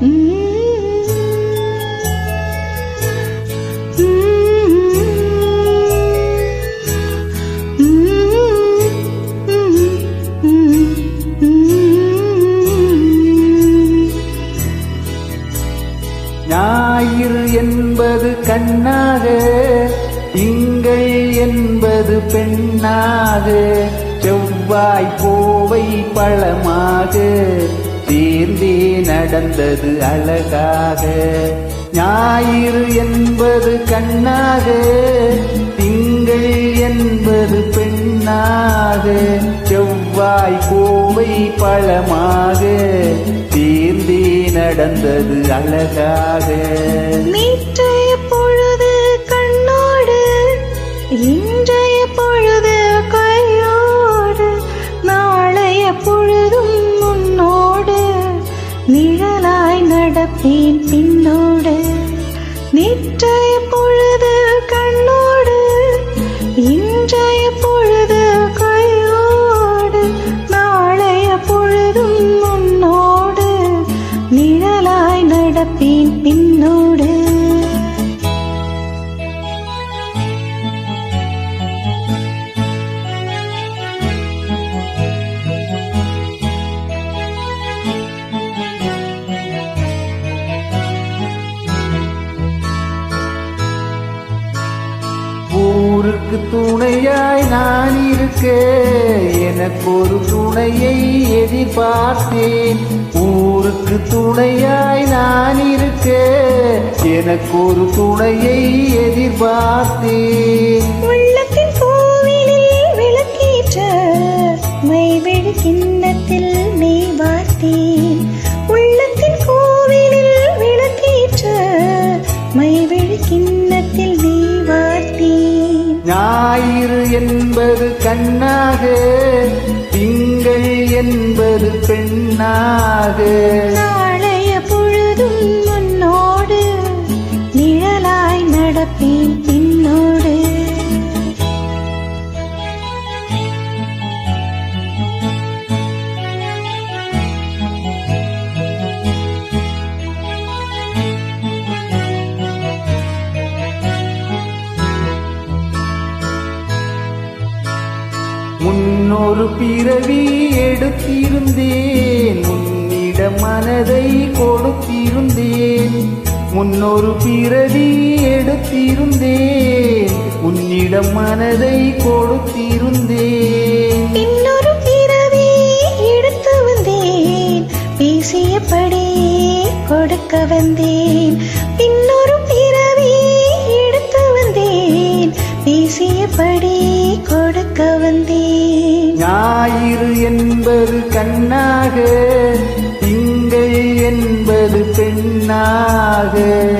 ஞாயிறு என்பது கண்ணாக திங்கள் என்பது பெண்ணாக செவ்வாய் கோவை பழமாக நடந்தது அழகாக. ஞாயிறு என்பது கண்ணாக. திங்கள் என்பது பெண்ணாக. செவ்வாய் கோவை பழமாக. தீர்ந்தி நடந்தது அழகாக. நேற்றைய பொழுது கண்ணோடு இன்றைய பொழுது கையோடு நாளைய பொழுதும் முன்னோடு நீ பார்த்தேன் பின்னோடு நேற்றைய பொழுது கண்ணோடு இன்றைய பொழுது கையோடு நாளைய பொழுதும் ஊருக்கு துணையாய் நான் இருக்கேன் எனக்கு ஒரு துணையை எதிர்பார்த்தேன். ஊருக்கு துணையாய் நான் இருக்கேன் எனக்கு ஒரு துணையை எதிர்பார்த்தேன். உள்ளத்தின் கோவிலில் விளக்கேற்ற மை கிண்ணத்தில் மெய் பார்த்தேன் உள்ளத்தின் கோவிலில் விளக்கேற்ற மை கிண்ணத்தில் ஞாயிறு என்பது கண்ணாக திங்கள் என்பது பெண்ணாக. முன்னொரு பிறவி எடுத்திருந்தேன். உன்னிட மனதை கொடுத்திருந்தேன். முன்னொரு பிறவி எடுத்திருந்தேன். உன்னிடம் மனதை கொடுத்திருந்தேன். இன்னொரு பிறவி எடுத்து வந்தேன். பேசியபடி கொடுக்க வந்தேன். இன்னொரு பிறவி எடுத்து வந்தேன். பேசியபடி கொடுக்க வந்தேன். ஞாயிறு என்பது கண்ணாக திங்கை என்பது பெண்ணாக.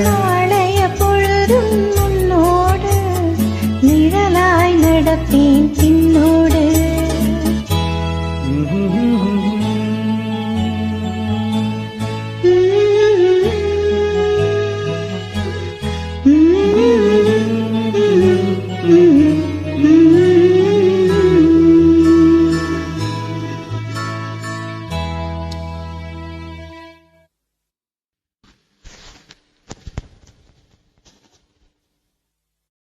நாளைய பொழுதும் முன்னோடு நிழலாய் நடப்பேன் பின்னோடு.